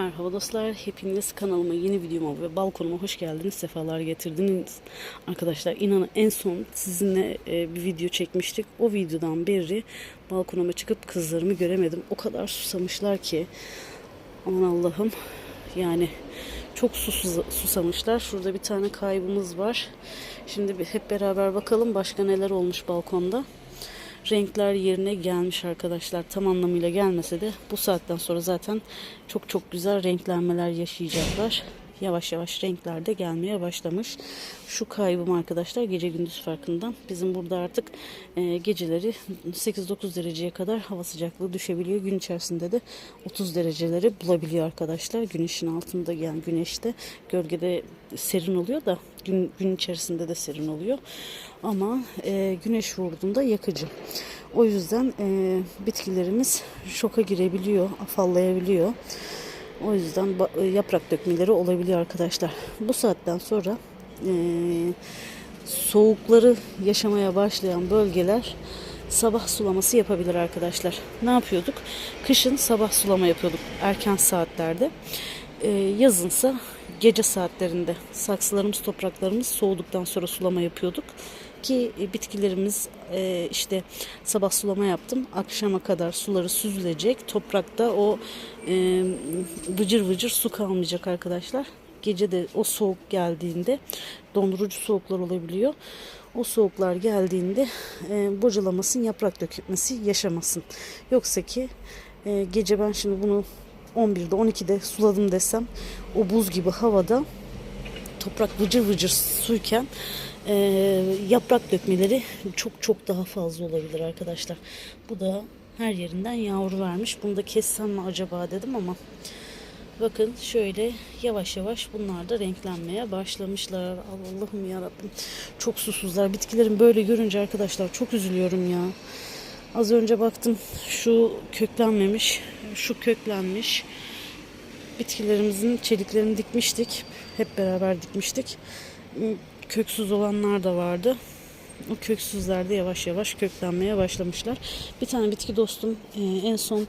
Merhaba dostlar, hepiniz kanalıma, yeni videoma ve balkonuma hoş geldiniz, sefalar getirdiniz. Arkadaşlar inanın en son sizinle e, bir video çekmiştik. O videodan beri balkonuma çıkıp kızlarımı göremedim. O kadar susamışlar ki, aman Allah'ım, yani çok susuz, susamışlar. Şurada bir tane kaybımız var. Şimdi hep beraber bakalım başka neler olmuş balkonda. Renkler yerine gelmiş arkadaşlar. Tam anlamıyla gelmese de bu saatten sonra zaten çok çok güzel renklenmeler yaşayacaklar. Yavaş yavaş renkler de gelmeye başlamış. Şu kaybım arkadaşlar gece gündüz farkından. Bizim burada artık e, geceleri 8-9 dereceye kadar hava sıcaklığı düşebiliyor. Gün içerisinde de 30 dereceleri bulabiliyor arkadaşlar. Güneşin altında yani güneşte gölgede serin oluyor da gün, gün içerisinde de serin oluyor. Ama e, güneş vurduğunda yakıcı. O yüzden e, bitkilerimiz şoka girebiliyor, afallayabiliyor. O yüzden e, yaprak dökmeleri olabiliyor arkadaşlar. Bu saatten sonra e, soğukları yaşamaya başlayan bölgeler sabah sulaması yapabilir arkadaşlar. Ne yapıyorduk? Kışın sabah sulama yapıyorduk erken saatlerde. E, yazınsa gece saatlerinde saksılarımız, topraklarımız soğuduktan sonra sulama yapıyorduk ki e, bitkilerimiz e, işte sabah sulama yaptım. Akşama kadar suları süzülecek. Toprakta o e, vıcır vıcır su kalmayacak arkadaşlar. Gece de o soğuk geldiğinde dondurucu soğuklar olabiliyor. O soğuklar geldiğinde e, bocalamasın, yaprak dökülmesi yaşamasın. Yoksa ki e, gece ben şimdi bunu 11'de 12'de suladım desem o buz gibi havada toprak vıcır vıcır suyken e, yaprak dökmeleri çok çok daha fazla olabilir arkadaşlar. Bu da her yerinden yavru vermiş. Bunu da kessem mi acaba dedim ama bakın şöyle yavaş yavaş bunlar da renklenmeye başlamışlar. Allah'ım ya Rabbim. Çok susuzlar. Bitkilerin böyle görünce arkadaşlar çok üzülüyorum ya. Az önce baktım şu köklenmemiş, şu köklenmiş. Bitkilerimizin çeliklerini dikmiştik. Hep beraber dikmiştik. Köksüz olanlar da vardı. O köksüzler de yavaş yavaş köklenmeye başlamışlar. Bir tane bitki dostum e, en son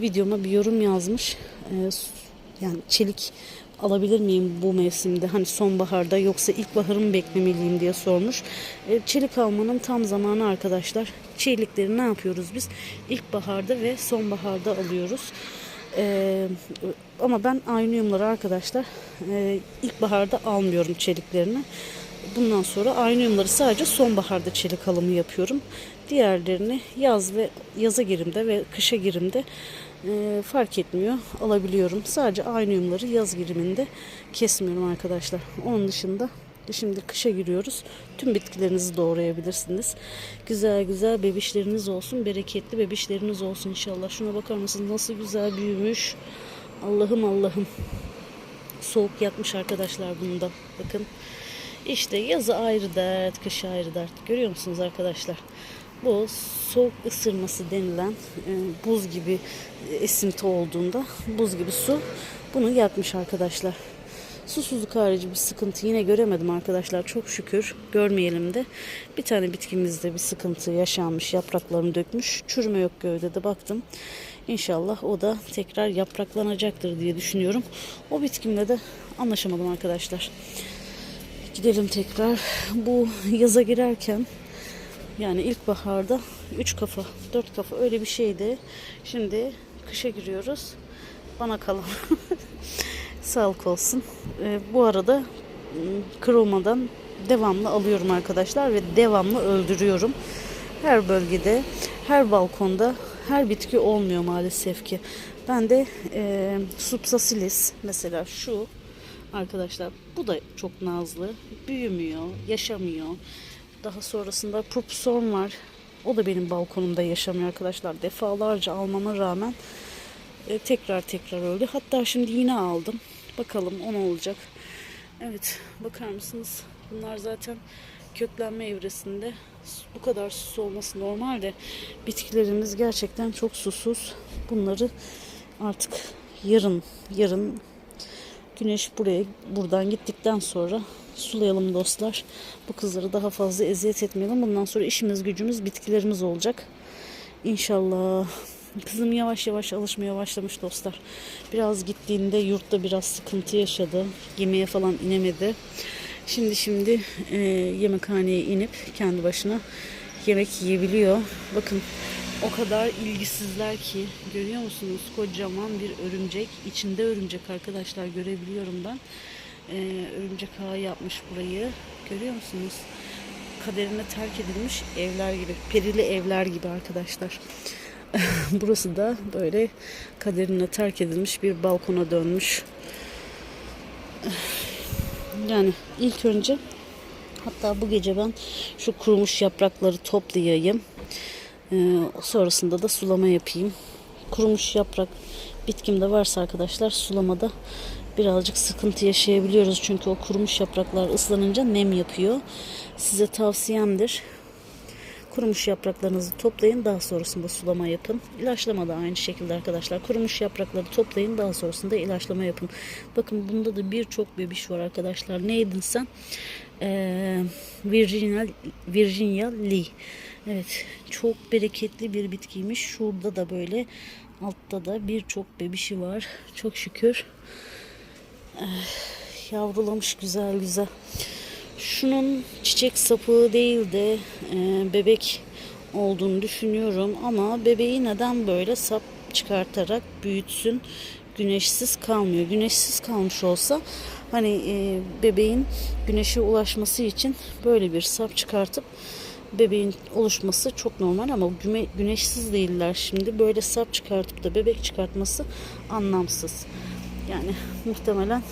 videoma bir yorum yazmış. E, Yani çelik alabilir miyim bu mevsimde hani sonbaharda yoksa ilkbaharı mı beklemeliyim diye sormuş. E, Çelik almanın tam zamanı arkadaşlar. Çelikleri ne yapıyoruz biz? İlkbaharda ve sonbaharda alıyoruz. Ee, ama ben aynıyumları arkadaşlar e, ilkbaharda almıyorum çeliklerini. Bundan sonra aynıyumları sadece sonbaharda çelik alımı yapıyorum. Diğerlerini yaz ve yaza girimde ve kışa girimde e, fark etmiyor alabiliyorum. Sadece aynıyumları yaz giriminde kesmiyorum arkadaşlar. Onun dışında Şimdi kışa giriyoruz. Tüm bitkilerinizi doğrayabilirsiniz. Güzel güzel bebişleriniz olsun. Bereketli bebişleriniz olsun inşallah. Şuna bakar mısınız? Nasıl güzel büyümüş. Allah'ım Allah'ım. Soğuk yatmış arkadaşlar bunda. Bakın. İşte yazı ayrı dert, kışı ayrı dert. Görüyor musunuz arkadaşlar? Bu soğuk ısırması denilen e, buz gibi esinti olduğunda buz gibi su bunu yakmış arkadaşlar. Susuzluk harici bir sıkıntı yine göremedim arkadaşlar. Çok şükür görmeyelim de. Bir tane bitkimizde bir sıkıntı yaşanmış. Yapraklarını dökmüş. Çürüme yok gövdede baktım. İnşallah o da tekrar yapraklanacaktır diye düşünüyorum. O bitkimle de anlaşamadım arkadaşlar. Gidelim tekrar. Bu yaza girerken yani ilkbaharda 3 kafa, 4 kafa öyle bir şeydi. Şimdi kışa giriyoruz. Bana kalan sağlık olsun. Ee, bu arada ım, kırılmadan devamlı alıyorum arkadaşlar ve devamlı öldürüyorum. Her bölgede, her balkonda, her bitki olmuyor maalesef ki. Ben de e, Supsasilis mesela şu arkadaşlar bu da çok nazlı. Büyümüyor, yaşamıyor. Daha sonrasında Purpuson var. O da benim balkonumda yaşamıyor arkadaşlar. Defalarca almama rağmen e, tekrar tekrar öldü. Hatta şimdi yine aldım. Bakalım o ne olacak. Evet bakar mısınız? Bunlar zaten köklenme evresinde. Bu kadar susuz olması normal de bitkilerimiz gerçekten çok susuz. Bunları artık yarın yarın güneş buraya buradan gittikten sonra sulayalım dostlar. Bu kızları daha fazla eziyet etmeyelim. Bundan sonra işimiz gücümüz bitkilerimiz olacak. İnşallah Kızım yavaş yavaş alışmaya başlamış dostlar. Biraz gittiğinde yurtta biraz sıkıntı yaşadı. Yemeğe falan inemedi. Şimdi şimdi e, yemekhaneye inip kendi başına yemek yiyebiliyor. Bakın o kadar ilgisizler ki görüyor musunuz? Kocaman bir örümcek. İçinde örümcek arkadaşlar görebiliyorum ben. E, örümcek ağı yapmış burayı. Görüyor musunuz? Kaderine terk edilmiş evler gibi. Perili evler gibi arkadaşlar. Burası da böyle kaderine terk edilmiş bir balkona dönmüş. Yani ilk önce hatta bu gece ben şu kurumuş yaprakları toplayayım. Ee, sonrasında da sulama yapayım. Kurumuş yaprak bitkimde varsa arkadaşlar sulamada birazcık sıkıntı yaşayabiliyoruz. Çünkü o kurumuş yapraklar ıslanınca nem yapıyor. Size tavsiyemdir. Kurumuş yapraklarınızı toplayın. Daha sonrasında sulama yapın. İlaçlama da aynı şekilde arkadaşlar. Kurumuş yaprakları toplayın. Daha sonrasında ilaçlama yapın. Bakın bunda da birçok bebiş var arkadaşlar. Neydin sen? Ee, Virginia, Virginia Lee. Evet. Çok bereketli bir bitkiymiş. Şurada da böyle altta da birçok bebişi var. Çok şükür. Eh, yavrulamış güzel güzel. Şunun çiçek sapı değil de e, bebek olduğunu düşünüyorum ama bebeği neden böyle sap çıkartarak büyütsün güneşsiz kalmıyor. Güneşsiz kalmış olsa hani e, bebeğin güneşe ulaşması için böyle bir sap çıkartıp bebeğin oluşması çok normal ama güme, güneşsiz değiller şimdi. Böyle sap çıkartıp da bebek çıkartması anlamsız. Yani muhtemelen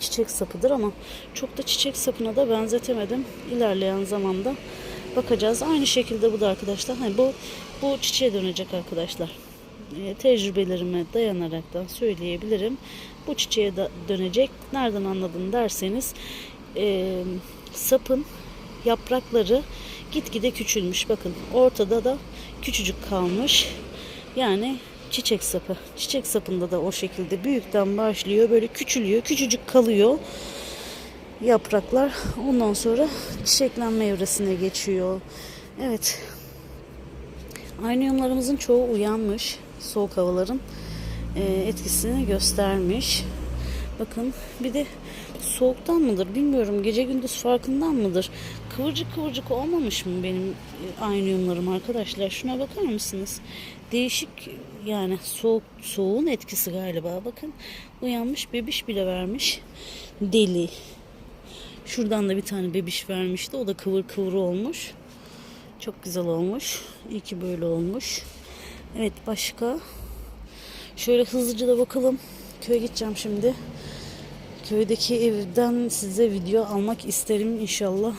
çiçek sapıdır ama çok da çiçek sapına da benzetemedim. İlerleyen zamanda bakacağız. Aynı şekilde bu da arkadaşlar. Hani bu bu çiçeğe dönecek arkadaşlar. E, tecrübelerime dayanarak da söyleyebilirim. Bu çiçeğe de dönecek. Nereden anladın derseniz e, sapın yaprakları gitgide küçülmüş. Bakın ortada da küçücük kalmış. Yani çiçek sapı. Çiçek sapında da o şekilde büyükten başlıyor. Böyle küçülüyor. Küçücük kalıyor yapraklar. Ondan sonra çiçeklenme evresine geçiyor. Evet. Aynıyumlarımızın çoğu uyanmış. Soğuk havaların e, etkisini göstermiş. Bakın bir de soğuktan mıdır bilmiyorum. Gece gündüz farkından mıdır? Kıvırcık kıvırcık olmamış mı benim e, aynıyumlarım arkadaşlar? Şuna bakar mısınız? Değişik yani soğuk soğuğun etkisi galiba. Bakın uyanmış bebiş bile vermiş. Deli. Şuradan da bir tane bebiş vermişti. O da kıvır kıvır olmuş. Çok güzel olmuş. İyi ki böyle olmuş. Evet başka. Şöyle hızlıca da bakalım. Köye gideceğim şimdi. Köydeki evden size video almak isterim inşallah.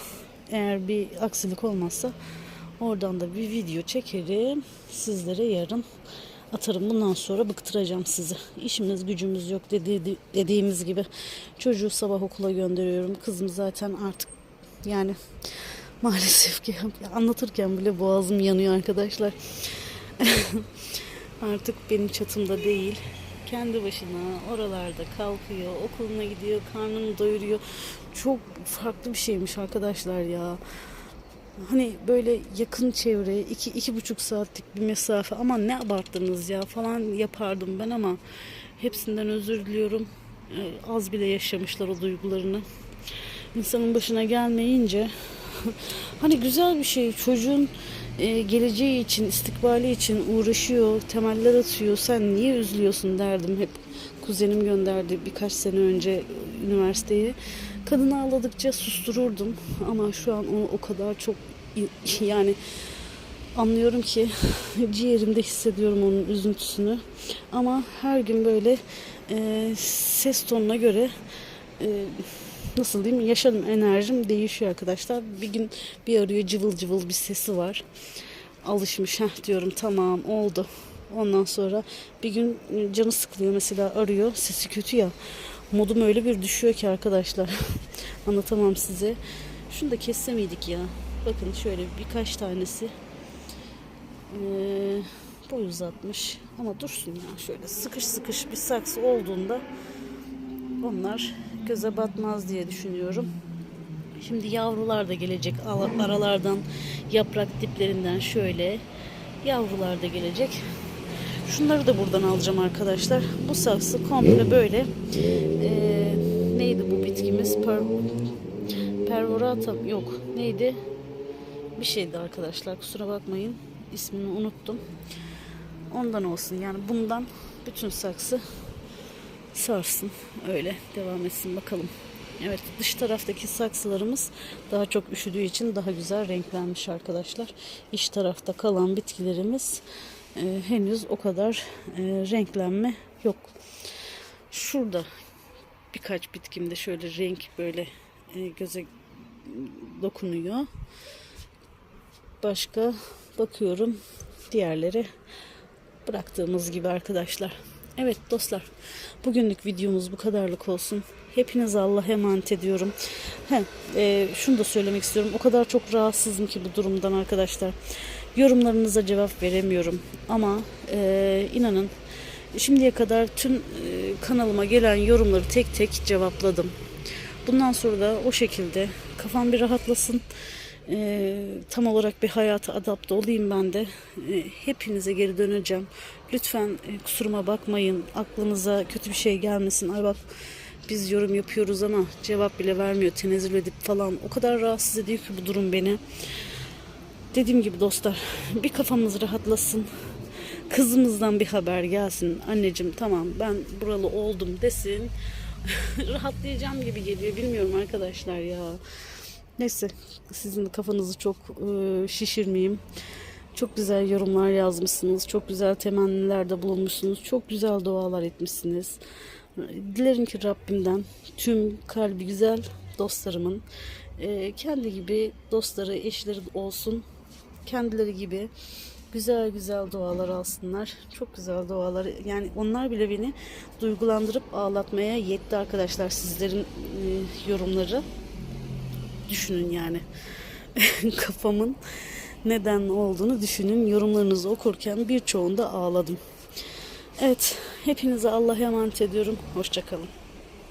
Eğer bir aksilik olmazsa oradan da bir video çekerim. Sizlere yarın atarım. Bundan sonra bıktıracağım sizi. İşimiz gücümüz yok dediği, dediğimiz gibi. Çocuğu sabah okula gönderiyorum. Kızım zaten artık yani maalesef ki anlatırken bile boğazım yanıyor arkadaşlar. artık benim çatımda değil. Kendi başına oralarda kalkıyor, okuluna gidiyor, karnını doyuruyor. Çok farklı bir şeymiş arkadaşlar ya. Hani böyle yakın çevre, iki, iki buçuk saatlik bir mesafe ama ne abarttınız ya falan yapardım ben ama hepsinden özür diliyorum. Ee, az bile yaşamışlar o duygularını. İnsanın başına gelmeyince hani güzel bir şey çocuğun e, geleceği için, istikbali için uğraşıyor, temeller atıyor. Sen niye üzülüyorsun derdim hep. Kuzenim gönderdi birkaç sene önce üniversiteye. Kadını ağladıkça sustururdum ama şu an onu o kadar çok yani anlıyorum ki ciğerimde hissediyorum onun üzüntüsünü. Ama her gün böyle e, ses tonuna göre e, nasıl diyeyim yaşam enerjim değişiyor arkadaşlar. Bir gün bir arıyor cıvıl cıvıl bir sesi var. Alışmış ha diyorum tamam oldu. Ondan sonra bir gün canı sıkılıyor mesela arıyor sesi kötü ya. Modum öyle bir düşüyor ki arkadaşlar. Anlatamam size. Şunu da kesse miydik ya? Bakın şöyle birkaç tanesi ee, boy uzatmış. Ama dursun ya şöyle sıkış sıkış bir saksı olduğunda onlar göze batmaz diye düşünüyorum. Şimdi yavrular da gelecek aralardan yaprak diplerinden şöyle yavrular da gelecek. Şunları da buradan alacağım arkadaşlar. Bu saksı komple böyle eee, neydi bu bitkimiz? Per, pervorata yok. Neydi? Bir şeydi arkadaşlar. Kusura bakmayın. İsmini unuttum. Ondan olsun. Yani bundan bütün saksı sarsın. Öyle devam etsin bakalım. Evet dış taraftaki saksılarımız daha çok üşüdüğü için daha güzel renklenmiş arkadaşlar. İç tarafta kalan bitkilerimiz e, henüz o kadar e, renklenme yok. Şurada birkaç bitkimde şöyle renk böyle e, göze dokunuyor. Başka bakıyorum diğerleri bıraktığımız gibi arkadaşlar. Evet dostlar bugünlük videomuz bu kadarlık olsun. Hepinize Allah'a emanet ediyorum. He, e, şunu da söylemek istiyorum. O kadar çok rahatsızım ki bu durumdan arkadaşlar. Yorumlarınıza cevap veremiyorum. Ama e, inanın şimdiye kadar tüm e, kanalıma gelen yorumları tek tek cevapladım. Bundan sonra da o şekilde kafam bir rahatlasın. Ee, tam olarak bir hayata adapte olayım ben de. Ee, hepinize geri döneceğim. Lütfen e, kusuruma bakmayın. Aklınıza kötü bir şey gelmesin. Ay bak biz yorum yapıyoruz ama cevap bile vermiyor. Tenezzül edip falan. O kadar rahatsız ediyor ki bu durum beni. Dediğim gibi dostlar bir kafamız rahatlasın. Kızımızdan bir haber gelsin. Anneciğim tamam ben buralı oldum desin. Rahatlayacağım gibi geliyor. Bilmiyorum arkadaşlar ya. Neyse sizin kafanızı çok e, şişirmeyeyim. Çok güzel yorumlar yazmışsınız. Çok güzel temennilerde bulunmuşsunuz. Çok güzel dualar etmişsiniz. Dilerim ki Rabbimden tüm kalbi güzel dostlarımın e, kendi gibi dostları, eşleri olsun. Kendileri gibi güzel güzel dualar alsınlar. Çok güzel dualar. Yani onlar bile beni duygulandırıp ağlatmaya yetti arkadaşlar sizlerin e, yorumları düşünün yani. Kafamın neden olduğunu düşünün. Yorumlarınızı okurken birçoğunda ağladım. Evet, hepinize Allah'a emanet ediyorum. Hoşçakalın.